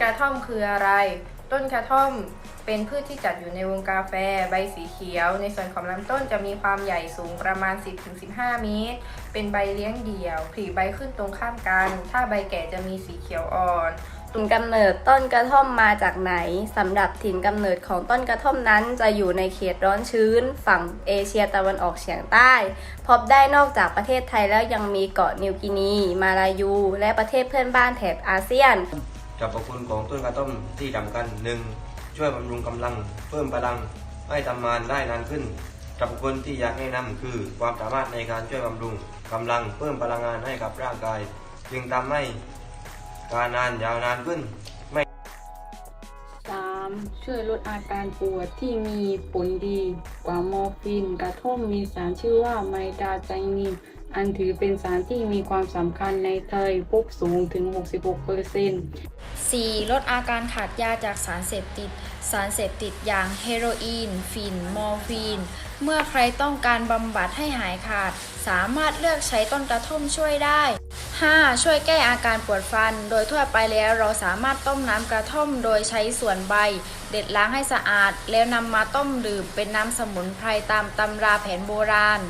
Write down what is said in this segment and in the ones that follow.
กระท่อมคืออะไร ต้นกระท่อมเป็นพืชที่จัดอยู่ในวงกาแฟ ใบสีเขียว ในส่วนของลำต้นจะมีความใหญ่สูงประมาณ 10-15 เมตร เป็นใบเลี้ยงเดี่ยว ผลิใบขึ้นตรงข้ามกัน ถ้าใบแก่จะมีสีเขียวอ่อนถิ่นกำเนิดต้นกระท่อมมาจากไหนสำหรับถิ่นกำเนิดของต้นกระท่อมนั้น จะอยู่ในเขตร้อนชื้น ฝั่งเอเชียตะวันออกเฉียงใต้ พบได้นอกจากประเทศไทยแล้วยังมีเกาะนิวกินี มาลายู และประเทศเพื่อนบ้านแถบอาเซียน สรรพคุณของต้นกระท่อมที่สำคัญหนึ่งช่วยบำรุงกำลัง เพิ่มพลังให้ทำงานได้นานขึ้นสรรพคุณที่อยากแนะนำคือ ความสามารถในการช่วยบำรุงกำลังเพิ่มพลังงานให้กับร่างกาย จึงทำให้การนานยาวนานขึ้นไม่ 3. ช่วยลดอาการปวดที่มีผลดีกว่าโมฟีนกระท่อมมีสารชื่อว่าไมดาไจนิน อันถือเป็นสารที่มีความสำคัญในไทยพบสูงถึง 66% 4. ลดอาการขาดยาจากสารเสพติด สารเสพติดอย่างเฮโรอีน ฟิน มอร์ฟีน เมื่อใครต้องการบำบัดให้หายขาด สามารถเลือกใช้ต้นกระท่อมช่วยได้ 5. ช่วยแก้อาการปวดฟัน โดยทั่วไปแล้วเราสามารถต้มน้ำกระท่อมโดยใช้ส่วนใบ เด็ดล้างให้สะอาด แล้วนำมาต้มดื่มเป็นน้ำสมุนไพรตามตำราแผนโบราณ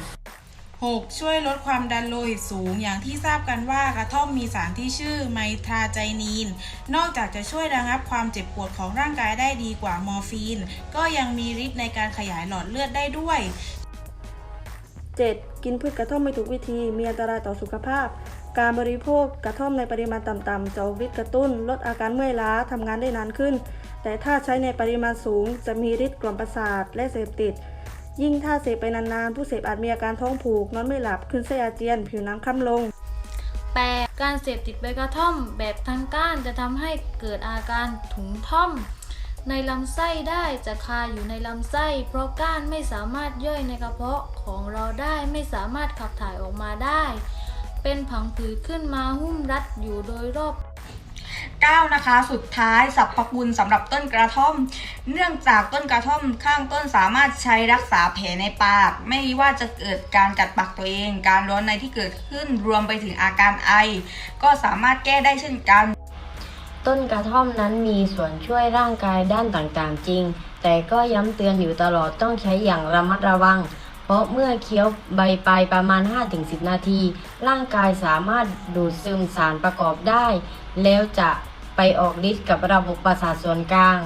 6. ช่วยลดความดันโลหิตสูงอย่างที่ทราบกันว่ากระท่อมมีสารที่ชื่อไมทราไจนีน นอกจากจะช่วยระงับความเจ็บปวดของร่างกายได้ดีกว่ามอร์ฟีน ก็ยังมีฤทธิ์ในการขยายหลอดเลือดได้ด้วย 7. กินพืชกระท่อมไม่ถูกวิธีมีอันตรายต่อสุขภาพ การบริโภคกระท่อมในปริมาณต่ำๆจะออกฤทธิ์กระตุ้น ลดอาการเมื่อยล้าทำงานได้นานขึ้น แต่ถ้าใช้ในปริมาณสูง จะมีฤทธิ์กล่อมประสาทและเสพติด ยิ่งถ้าเสพไปนานๆ ผู้เสพอาจมีอาการท้องผูก นอนไม่หลับ ขึ้นไส้อาเจียน ผิวนังคล้ำลง 8. การเสพติดใบกระท่อมแบบทางก้านจะทำให้เกิดอาการถุงท่อม ในลำไส้ได้จะคาอยู่ในลำไส้ เพราะก้านไม่สามารถย่อยในกระเพาะของเราได้ไม่สามารถขับถ่ายออกมาได้ เป็นผังผืดขึ้นมาหุ้มรัดอยู่โดยรอบ 9 นะคะ สุดท้ายสรรพคุณสำหรับต้นกระท่อม เนื่องจากต้นกระท่อมข้างต้นสามารถใช้รักษาแผลในปาก ไม่ว่าจะเกิดการกัดปากตัวเอง การร้อนในที่เกิดขึ้นรวมไปถึงอาการไอ ก็สามารถแก้ได้เช่นกัน ต้นกระท่อมนั้นมีส่วนช่วยร่างกายด้านต่างๆ จริง แต่ก็ย้ำเตือนอยู่ตลอดต้องใช้อย่างระมัดระวัง เพราะเมื่อเคี้ยวใบไปประมาณ 5-10 นาที ร่างกายสามารถดูดซึมสารประกอบได้ แล้วจะไปออกฤทธิ์กับระบบประสาทส่วนกลาง